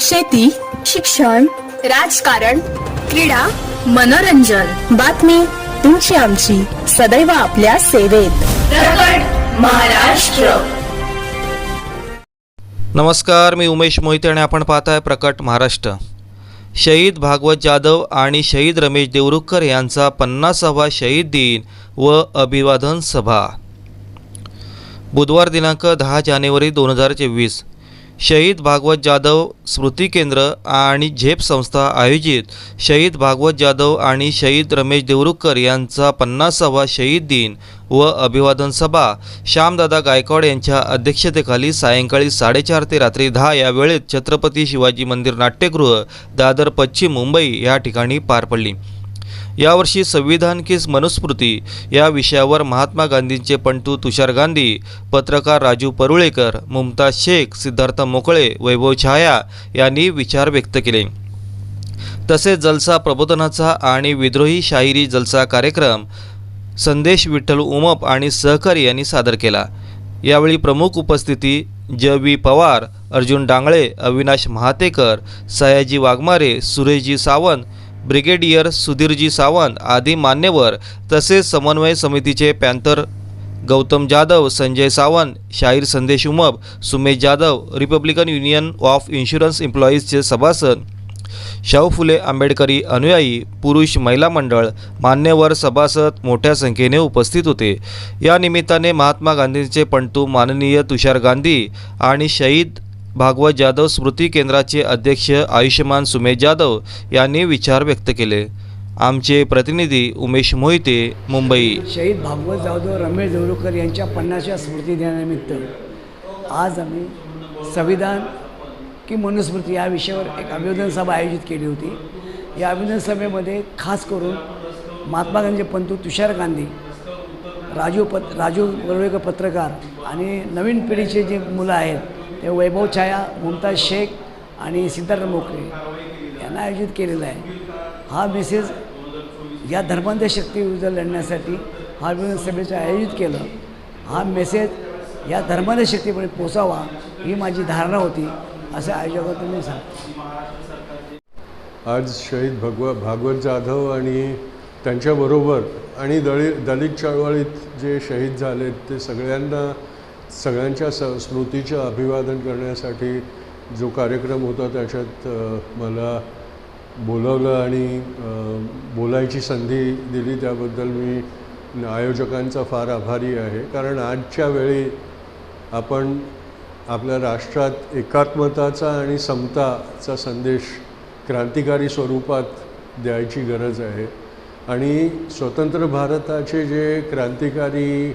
शेती शिक्षण राजकारण क्रीडा मनोरंजन. बातमी तुमची आमची. सदैव आपल्या सेवेत. प्रकट महाराष्ट्र. नमस्कार मी उमेश मोहिते आणि आपण पाहताय प्रकट महाराष्ट्र. शहीद भागवत जाधव आणि शहीद रमेश देवरुखकर यांचा पन्नासावा शहीद दिन व अभिवादन सभा. बुधवार दिनांक दहा जानेवारी दोन हजार चोवीस. शहीद भागवत जाधव स्मृती केंद्र आणि झेप संस्था आयोजित शहीद भागवत जाधव आणि शहीद रमेश देवरुखकर यांचा पन्नासावा शहीद दिन व अभिवादन सभा. श्यामदादा गायकवाड यांच्या अध्यक्षतेखाली सायंकाळी साडेचार ते रात्री दहा या वेळेत छत्रपती शिवाजी मंदिर नाट्यगृह दादर पश्चिम मुंबई या ठिकाणी पार पडली. यावर्षी संविधान की मनुस्मृती या विषयावर महात्मा गांधींचे पंटू तुषार गांधी पत्रकार राजू परुळेकर मुमताज शेख सिद्धार्थ मोकळे वैभव छाया यांनी विचार व्यक्त केले. तसेच जलसा प्रबोधनाचा आणि विद्रोही शाहिरी जलसा कार्यक्रम संदेश विठ्ठल उमप आणि सहकारी यांनी सादर केला. यावेळी प्रमुख उपस्थिती ज. बी पवार अर्जुन डांगळे अविनाश महातेकर सयाजी वाघमारे सुरेशजी सावंत ब्रिगेडियर सुधीरजी सावंत आदी मान्यवर तसेच समन्वय समितीचे पॅन्थर गौतम जाधव संजय सावंत शाहीर Sandesh Umap Sumesh Jadhav republican union of insurance एम्प्लॉईजचे सभासद शाहू फुले आंबेडकरी अनुयायी पुरुष महिला मंडळ मान्यवर सभासद मोठ्या संख्येने उपस्थित होते. या निमित्ताने महात्मा गांधींचे पणतू माननीय तुषार गांधी आणि शहीद भागवत जाधव स्मृती केंद्राचे अध्यक्ष आयुष्यमान सुमेश जाधव यांनी विचार व्यक्त केले. आमचे प्रतिनिधी उमेश मोहिते मुंबई. शहीद भागवत जाधव रमेश देवरुकर यांच्या पन्नासव्या स्मृती दिनानिमित्त आज आम्ही संविधान की मनुस्मृती या विषयावर एक अभिवादन सभा आयोजित केली होती. या अभिवादन सभेमध्ये खास करून महात्मा गांधी पंतू तुषार गांधी राजू पत राजू वरवेकर पत्रकार आणि नवीन पिढीचे जे मुलं आहेत ते वैभव छाया मुमताज शेख आणि सिद्धार्थ मोकळे यांना आयोजित केलेला आहे. हा मेसेज या धर्मांध शक्तीविरुद्ध लढण्यासाठी हा अभिवादन सभेचं आयोजित केलं. हा मेसेज या धर्मांध शक्तीपर्यंत पोचावा ही माझी धारणा होती असं आयोजकातून सांग आज शहीद भगव भागवत जाधव आणि त्यांच्याबरोबर आणि दलित दलित चळवळीत जे शहीद झालेत ते सगळ्यांना सगळ्यांच्या स स्मृतीचं अभिवादन करण्यासाठी जो कार्यक्रम होता त्याच्यात मला बोलवलं आणि बोलायची संधी दिली. त्याबद्दल मी आयोजकांचा फार आभारी आहे. कारण आजच्या वेळी आपण आपल्या राष्ट्रात एकात्मताचा आणि समताचा संदेश क्रांतिकारी स्वरूपात द्यायची गरज आहे. आणि स्वतंत्र भारताचे जे क्रांतिकारी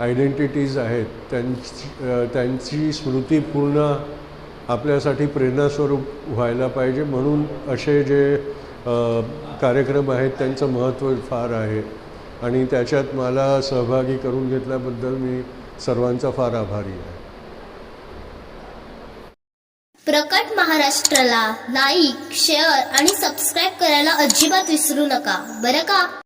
आयडेंटिटीज आहेत त्यांची त्यांची स्मृती पूर्ण आपल्यासाठी प्रेरणास्वरूप व्हायला पाहिजे. म्हणून असे जे कार्यक्रम आहेत त्यांचं महत्त्व फार आहे. आणि त्याच्यात मला सहभागी करून घेतल्याबद्दल मी सर्वांचा फार आभारी आहे. प्रकट महाराष्ट्राला लाईक शेअर आणि सबस्क्राईब करायला अजिबात विसरू नका. बरं का?